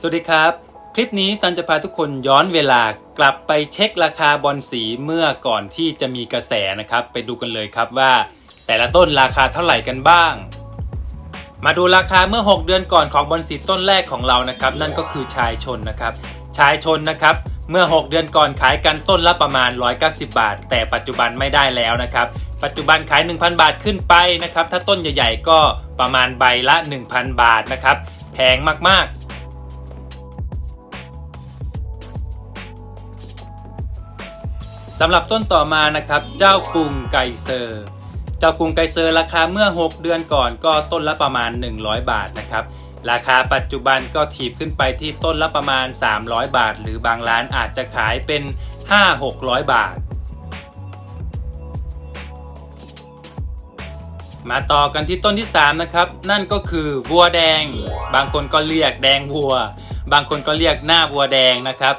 สวัสดีครับ คลิปนี้ซันจะพาทุกคนย้อนเวลากลับไปเช็คราคาบอลสีเมื่อก่อนที่จะมีกระแสนะครับ ไปดูกันเลยครับว่า แต่ละต้นราคาเท่าไหร่กันบ้าง มาดูราคาเมื่อ 6 เดือนก่อนของบอลสีต้นแรกของเรานะครับ นั่นก็คือชายชนนะครับ ชายชนนะครับ เมื่อ 6 เดือนก่อนขายกันต้นละประมาณ 190 บาท แต่ปัจจุบันไม่ได้แล้วนะครับ ปัจจุบันขาย 1,000 บาทขึ้นไปนะครับถ้าต้นใหญ่ๆก็ประมาณใบละ 1,000 บาทนะครับแพงมากๆ สำหรับต้นต่อมานะครับ เจ้ากรุงไกเซอร์ เจ้ากรุงไกเซอร์ราคาเมื่อ 6 เดือนก่อนก็ต้นละประมาณ 100 บาทนะครับ ราคาปัจจุบันก็ถีบขึ้นไปที่ต้นละประมาณ 300 บาท หรือบางร้านอาจจะขายเป็น 5-600 บาท มาต่อกันที่ต้นที่ 3 นะครับ นั่นก็คือวัวแดง บางคนก็เรียกแดงวัว บางคนก็เรียกหน้าวัวแดงนะครับ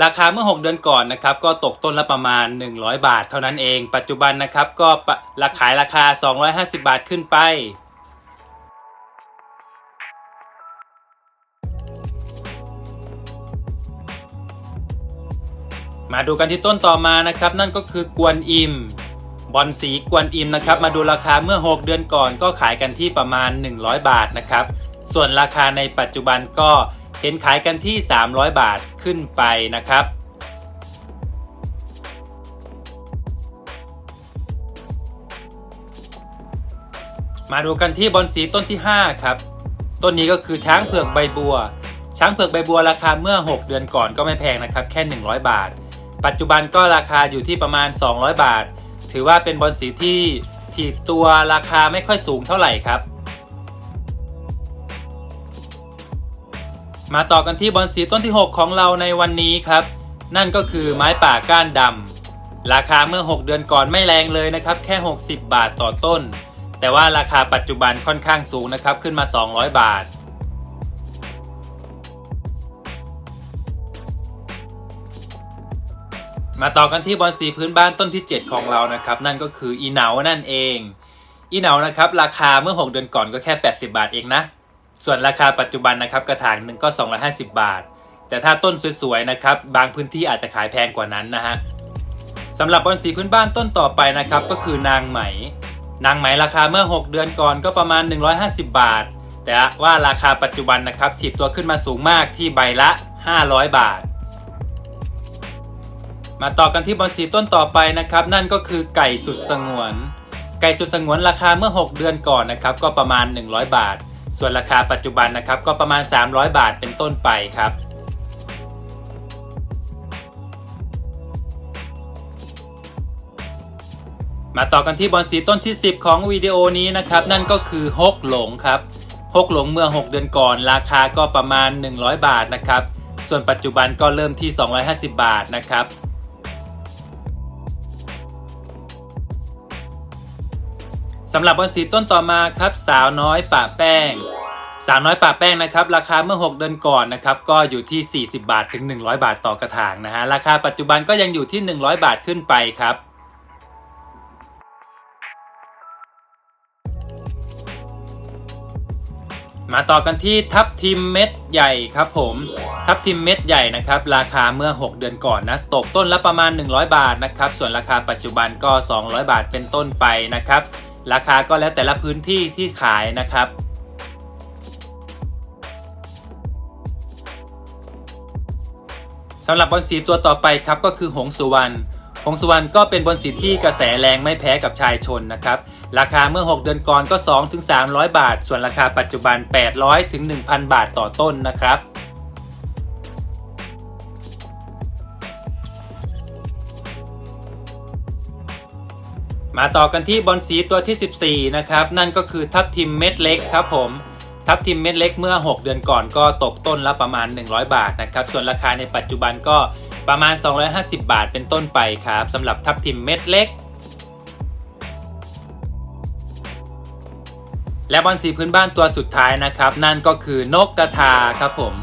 ราคาเมื่อ 6 เดือนก่อนนะครับก็ตกต้นละประมาณ 100 บาทเท่านั้นเอง ปัจจุบันนะครับก็ราขายราคา 250 บาทขึ้นไป มาดูกันที่ต้นต่อมานะครับ นั่นก็คือกวนอิม บอลสีกวนอิมนะครับ มาดูราคาเมื่อ 6 เดือนก่อนก็ขายกันที่ประมาณ 100 บาทนะครับ ส่วนราคาในปัจจุบันก็เห็นขายกันที่ 300 บาท ขึ้นไปนะครับ มาดูกันที่บอลสีต้นที่ 5 ครับ ต้นนี้ก็คือช้างเผือกใบบัว ช้างเผือกใบบัวราคาเมื่อ 6 เดือนก่อนก็ไม่แพงนะครับ แค่ 100 บาท ปัจจุบันก็ราคาอยู่ที่ประมาณ 200 บาท ถือว่าเป็นบอลสีที่ถีบตัวราคาไม่ค่อยสูงเท่าไหร่ครับ มาต่อกันที่บอลสีต้นที่ 6 ของเราในวันนี้ครับ นั่นก็คือไม้ป่าก้านดำราคาเมื่อ 6 เดือนก่อนไม่แรงเลยนะครับ แค่ 60 บาทต่อต้น แต่ว่าราคาปัจจุบันค่อนข้างสูงนะครับ ขึ้นมา 200 บาท มาต่อกันที่บอลสีพื้นบ้านต้นที่ 7 ของเรานะครับ นั่นก็คืออีเหนานั่นเอง อีเหนานะครับ ราคาเมื่อ 6 เดือนก่อนก็แค่ 80 บาทเองนะ ส่วนราคาปัจจุบันนะครับกระถางหนึ่งก็ 250 บาท แต่ถ้าต้นสวยๆนะครับบางพื้นที่อาจจะขายแพงกว่านั้นนะฮะสำหรับบอลสีพื้นบ้านต้นต่อไปนะครับก็คือนางไหม นางไหมราคาเมื่อ 6 เดือนก่อนก็ประมาณ 150 บาท แต่ว่าราคาปัจจุบันนะครับถีบตัวขึ้นมาสูงมากที่ใบละ 500 บาท มาต่อกันที่บอลสีต้นต่อไปนะครับ นั่นก็คือไก่สุดสงวน ไก่สุดสงวนราคาเมื่อ 6 เดือนก่อนนะครับก็ประมาณ 100 บาท ส่วนราคาปัจจุบันนะครับก็ประมาณ 300 บาทเป็นต้นไปครับมาต่อกันที่บอลสีต้นที่ 10 ของวิดีโอนี้นะครับ นั่นก็คือฮกหลงครับฮกหลงเมื่อ 6 เดือนก่อน ราคาก็ประมาณ 100 บาทนะครับ ส่วนปัจจุบันก็เริ่มที่ 250 บาทนะครับ สำหรับบอลสีต้นต่อมาครับสาวน้อยป่าแป้ง สาวน้อยป่าแป้งนะครับราคาเมื่อ 6 เดือนก่อนนะครับก็อยู่ที่ 40 บาทถึง 100 บาทต่อกระถางนะฮะราคาปัจจุบันก็ยังอยู่ที่ 100 บาทขึ้นไปครับมาต่อกันที่ทับทิมเม็ดใหญ่ครับผมทับทิมเม็ดใหญ่นะครับราคาเมื่อ 6 เดือนก่อนนะตกต้นละประมาณ 100 บาทนะครับส่วนราคาปัจจุบันก็ 200 บาทเป็นต้นไปนะครับ ราคาก็แล้วแต่ละพื้นที่ที่ขายนะครับ สำหรับบอลสีตัวต่อไปครับก็คือหงสุวรรณหงสุวรรณก็เป็นบอลสีที่กระแสแรงไม่แพ้กับชายชนนะครับ ราคาเมื่อ 6 เดือนก่อนก็2ถึง300 บาท ส่วนราคาปัจจุบัน 800ถึง1,000 บาทต่อต้นนะครับ มาต่อกันที่บอลสีตัวที่ 14 นะครับ นั่นก็คือทับทิมเม็ดเล็กครับผม ทับทิมเม็ดเล็กเมื่อ 6 เดือนก่อนก็ตกต้นละประมาณ 100 บาทนะครับ ส่วนราคาในปัจจุบันก็ประมาณ 250 บาทเป็นต้นไปครับสำหรับทับทิมเม็ดเล็ก และบอลสีพื้นบ้านตัวสุดท้ายนะครับ นั่นก็คือนกกระทาครับผม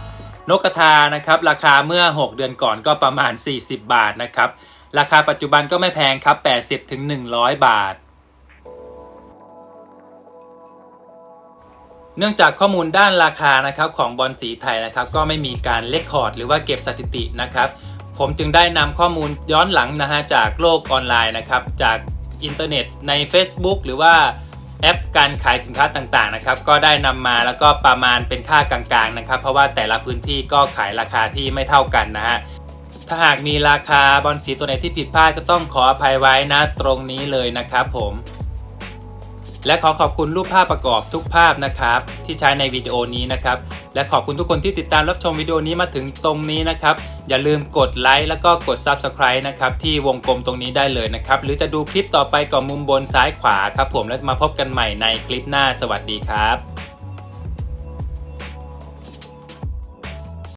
นกกระทานะครับราคาเมื่อ 6 เดือนก่อนก็ประมาณ 40 บาทนะครับ ราคาปัจจุบันก็ไม่แพงครับ 80ถึง100 บาท เนื่องจากข้อมูลด้านราคานะครับของบอลสีไทยนะครับ ก็ไม่มีการเลคคอร์ดหรือว่าเก็บสถิตินะครับ ผมจึงได้นำข้อมูลย้อนหลังนะฮะจากโลกออนไลน์นะครับ จากอินเทอร์เน็ตใน Facebook หรือว่าแอปการขายสินค้าต่างๆนะครับ ก็ได้นำมาแล้วก็ประมาณเป็นค่ากลางๆนะครับ เพราะว่าแต่ละพื้นที่ก็ขายราคาที่ไม่เท่ากันนะฮะ ถ้าหากมีราคาบอลสีตัวไหนที่ผิดพลาดก็ต้องขออภัยไว้นะตรงนี้เลยนะครับผมและขอขอบคุณรูปภาพประกอบทุกภาพนะครับ ที่ใช้ในวิดีโอนี้นะครับ และขอบคุณทุกคนที่ติดตามรับชมวิดีโอนี้มาถึงตรงนี้นะครับ อย่าลืมกดไลค์แล้วก็กด Subscribe นะครับที่วงกลมตรงนี้ได้เลยนะครับ หรือจะดูคลิปต่อไปก่อนมุมบนซ้ายขวาครับผมแล้วมาพบกันใหม่ในคลิปหน้าสวัสดีครับ